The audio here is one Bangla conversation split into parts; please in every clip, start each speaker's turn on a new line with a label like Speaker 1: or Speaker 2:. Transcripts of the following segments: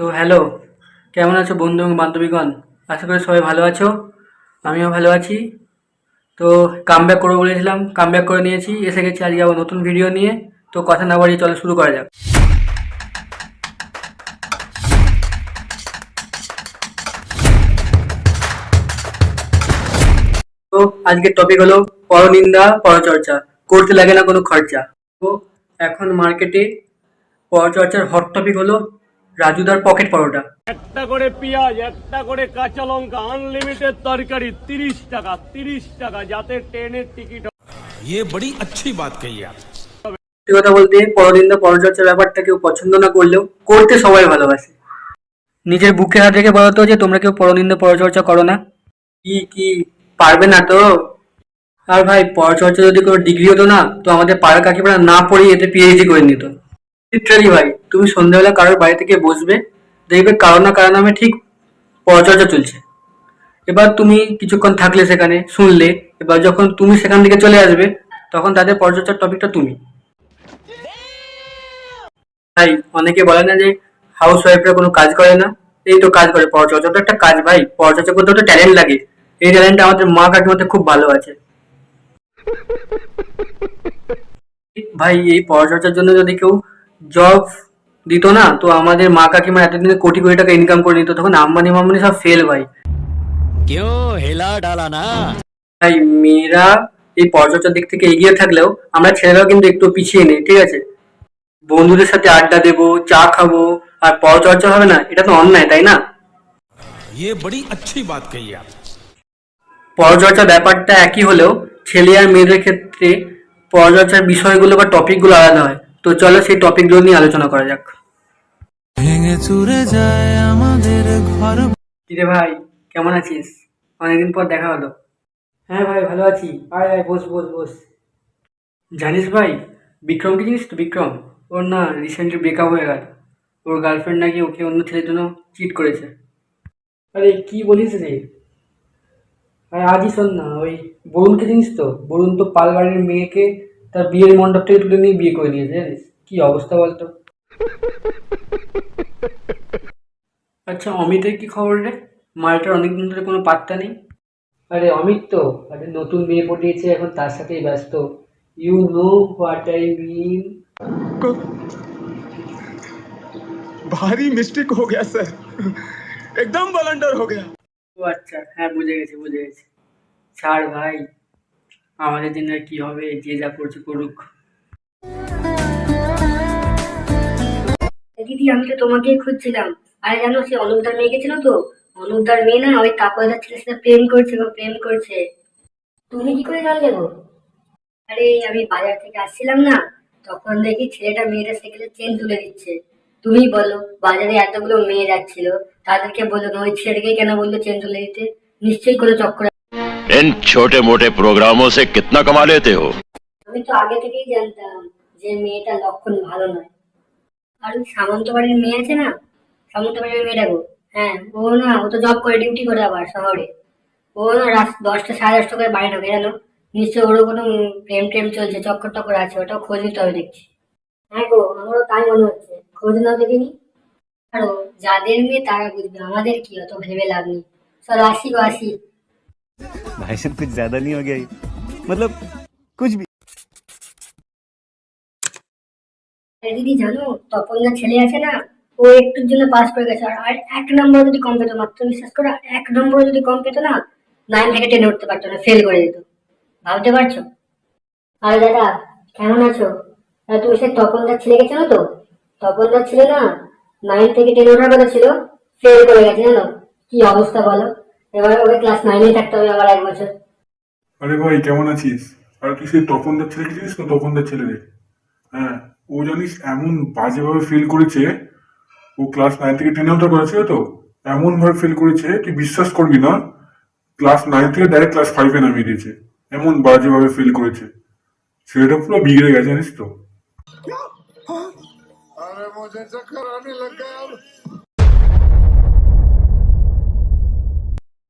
Speaker 1: তো হ্যালো কেমন আছো বন্ধু এবং বান্ধবীগণ? আশা করি সবাই ভালো আছো, আমিও ভালো আছি। তো কাম ব্যাক করব বলেছিলাম কাম ব্যাক করে নিয়েছি, এসে গেছি আজকে আবার নতুন ভিডিও নিয়ে। তো কথা না বাড়িয়ে চলো শুরু করা যাক। তো আজকের টপিক হলো পরনিন্দা, পরচর্চা। করতে লাগে না কোনো খরচা। তো এখন মার্কেটে পরচর্চার হট টপিক হলো রাজুদার পকেট পরোটা
Speaker 2: একটা করে পেঁয়াজ একটা করে কাঁচা লঙ্কা আনলিমিটেড তরকারি তিরিশ টাকা তিরিশ টাকা যাতে ট্রেনের টিকিট
Speaker 3: ये बड़ी अच्छी बात कही आप
Speaker 1: সত্যি কথা বলতে পরনিন্দা পরচর্চার ব্যাপারটা কেউ পছন্দ না করলেও করতে সবাই ভালোবাসে নিজের বুকে হাত রেখে বলো তো যে তোমরা কেউ পরনিন্দা পরচর্চা করো না কি কি পারবে না তো আর ভাই পরচর্চা যদি কোনো ডিগ্রি হতো না তো আমাদের পাড়ার কাকিমারা না পড়েই এতে পিএইচডি করে নিত লিটারালি ভাই, তুমি সন্ধ্যাবেলা কারোর বাড়ি থেকে বসবে, দেখবে কারও না কারও নামে ঠিক পরচর্চা চলছে। এবার তুমি কিছুক্ষণ থাকলে সেখানে, শুনলে, এবার যখন তুমি সেখান থেকে চলে আসবে, তখন তাদের পরচর্চার টপিকটা তুমি। তাই অনেকে বলে না যে হাউস ওয়াইফরা কোনো কাজ করে না, এই তো কাজ করে পরচর্চা তো একটা কাজ ভাই, পরচর্চা করতে একটা ট্যালেন্ট লাগে। এই ট্যালেন্টটা আমাদের মা কাকিমাতে খুব ভালো আছে। ভাই, এই পরচর্চার জন্য যদি কেউ জব দিত না তো আমাদের মা কাকিমা এতদিনে কোটি কোটি টাকা ইনকাম করে নিত তখন আম্বানি মাম্বানি সব ফেল ভাই
Speaker 3: क्यों हिला डाला ना
Speaker 1: তাই মেয়েরা এই পরচর্চার দিক থেকে এগিয়ে থাকলেও আমরা ছেলেরাও কিন্তু একটু পিছিয়ে নেই ঠিক আছে বন্ধুদের সাথে আড্ডা দেবো চা খাবো আর পরচর্চা হবে না এটা তো অন্যায় তাই না
Speaker 3: ये बड़ी अच्छी बात कही आप
Speaker 1: পরচর্চা ব্যাপারটা একই হলেও ছেলে আর মেয়েদের ক্ষেত্রে পরচর্চার বিষয়গুলো বা টপিকগুলো আলাদা হয় তো চলো সেই টপিকগুলো নিয়ে আলোচনা করা যাক।
Speaker 4: ভেঙে চুরে যায় আমাদের ঘর।
Speaker 1: কিরে ভাই কেমন আছিস? অনেকদিন পর দেখা হলো। হ্যাঁ ভাই ভালো আছি। আয় আয় বস বস বস। জানিস ভাই বিক্রমকে চিনিস তো? বিক্রম। ওর না রিসেন্টলি ব্রেকআপ হয়ে গেল। ওর গার্লফ্রেন্ড নাকি ওকে অন্য ছেলের জন্য চিট করেছে। আরে কি বলিস রে? আরে আজই শোন না ওই বরুণকে চিনিস তো? বরুণ তো পালবাড়ির মেয়েকে তার বিয়ের মণ্ডপ থেকে তুলে নিয়ে বিয়ে করে নিয়েছে জানিস? কি অবস্থা বলতো? আচ্ছা অমিতের কি খবর রে? মালটার অনেকদিন ধরে কোনো পাত্তা নেই। আরে অমিত তো। আরে নতুন বিয়ে পটিয়েছে এখন তার সাথেই ব্যস্ত। You know what I mean
Speaker 5: ভারী মিস্টেক হয়ে গেছে স্যার একদম ব্লান্ডার হয়ে গেছে।
Speaker 1: ও আচ্ছা হ্যাঁ বুঝে গেছি বুঝে গেছি। ছাড় ভাই। আমাদের আর কি হবে, যে যা করছে করুক।
Speaker 6: দিদি, আমি তো তোমাকেই খুঁজছিলাম। আরে জানো, সে অনুপদার মেয়ে গেছিল তো? অনুপদার মেয়ে না, ওই তাপয়দার ছেলের সাথে প্রেম করছে গো, প্রেম করছে। তুমি কি করে জানলে গো? আরে, আমি বাজার থেকে আসছিলাম না, তখন দেখি ছেলেটা মেয়েটা সাইকেলে চেন তুলে দিচ্ছে। তুমি বলো, বাজারে এতগুলো মেয়ে যাচ্ছিল, তাদেরকে বলল না ওই ছেলেকে কেন বলল চেন তুলে দিতে? নিশ্চয়ই কোনো চক্কর
Speaker 7: इन छोटे मोटे प्रोग्रामों से कितना कमा लेते हो
Speaker 6: আমি তো আগে থেকেই জানতাম যে মেয়েটার লক্ষণ ভালো নয় আর ওই সামন্ত বাড়ির মেয়ে আছে না সামন্ত বাড়ির মেয়েটা গো হ্যাঁ ও না ও তো জব করে ডিউটি করে আবার শহরে ও না রাত দশটা সাড়ে দশটা করে বাড়ি ঢোকে জানো নিশ্চয়ই ওরও কোনো প্রেম টেম চলছে চক্কর টক্কর আছে ওটাও খোঁজ নিতে হবে দেখছি হ্যাঁ গো আমারও তাই মনে হচ্ছে খোঁজ নাও দেখিনি আর ও, যাদের মেয়ে তারা বুঝবে আমাদের কি অত ভেবে লাভ নেই চলো আসি গো আসি
Speaker 8: भाई साहब कुछ ज्यादा नहीं हो गया ये? मतलब कुछ भी
Speaker 6: আরে দিদি জানো তপনদার ছেলে আছে না ও একটুর জন্য পাস করে গেছে আর আর এক নম্বর যদি কম পেতো মাত্র বিশ্বাস করো আর এক নম্বর যদি কম পেতো না নাইন থেকে টেনে উঠতে পারতো না ফেল করে দিত ভাবতে পারছো আরে দাদা কেমন আছো আরে তুমি সে তপনদার ছেলেকে চেনো তো তপনদার ছেলে না নাইন থেকে টেনে ওঠার কথা ছিল ফেল করে গেছে জানো কি অবস্থা বলো এবার ওকে ক্লাস নাইনে থাকতে হবে আবার এক বছর।
Speaker 5: আরে ভাই কেমন আছিস? আর তুই সেই তপনদার ছেলেকে চিনিস তো? তপনদার ছেলে হ্যাঁ ও জানিস এমন বাজেভাবে ফিল করেছে ও ক্লাস নাইন থেকে টেনে ওঠা করেছিল তো? এমন ভাবে ফিল করেছে তুই বিশ্বাস করবি না ক্লাস নাইন থেকে ডাইরেক্ট ক্লাস ফাইভে নামিয়ে দিয়েছে। এমন বাজেভাবে ফিল করেছে। ছেলেটা পুরো বিগড়ে গেছে জানিস তো?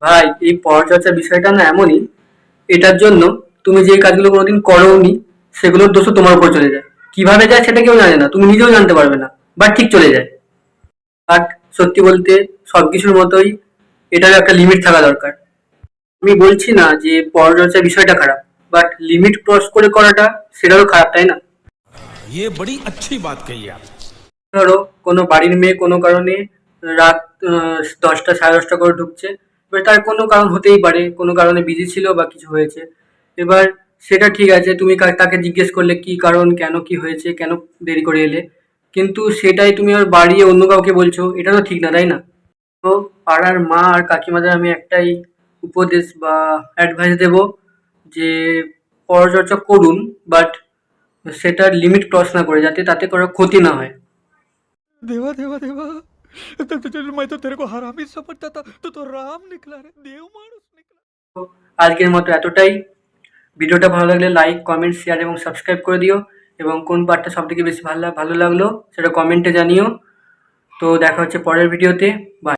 Speaker 1: ভাই এই পরচর্চা বিষয়টা না এমনই এটার জন্য তুমি যে কাজগুলো কোনোদিন করোনি সেগুলোর দোষও তোমার উপর চলে যায় কিভাবে যায় সেটা কেউ জানে না তুমি নিজেও জানতে পারবে না বাট ঠিক চলে যায় বাট সত্যি বলতে সব কিছুর মতোই এটার একটা লিমিট থাকা দরকার আমি বলছি না যে পরচর্চার বিষয়টা খারাপ বাট লিমিট ক্রস করে করাটা সেটাও খারাপ তাই না
Speaker 3: ये बड़ी अच्छी बात कही आप
Speaker 1: ধরো কোনো বাড়ির মেয়ে কোনো কারণে রাত আহ, দশটা সাড়ে দশটা করে ঢুকছে এবার তার কোনো কারণ হতেই পারে, কোনো কারণে বিজি ছিল বা কিছু হয়েছে। এবার সেটা ঠিক আছে, তুমি তাকে জিজ্ঞেস করলে কি কারণ, কেন কি হয়েছে, কেন দেরি করে এলে। কিন্তু সেটাই তুমি আর বাড়িয়ে অন্য কাউকে বলছো, এটা তো ঠিক না, তাই না? তো পাড়ার মা আর কাকিমাদের আমি একটাই উপদেশ বা অ্যাডভাইস দেব যে, পরচর্চা করুন বাট সেটার লিমিট ক্রস না করে, যাতে তাতে কোনো ক্ষতি না হয়।
Speaker 4: দেবা দেবা দেবা। मैं तो तेरे को हरामी समझता था तो तो राम निकला रे देव मानुस निकला
Speaker 1: তো আজকের মতো এতটাই ভিডিওটা ভালো লাগলে লাইক কমেন্ট শেয়ার এবং সাবস্ক্রাইব করে দিও এবং কোন পার্টটা সব থেকে বেশি ভালো ভালো লাগলো সেটা কমেন্টে জানিও তো দেখা হচ্ছে পরের ভিডিওতে বাই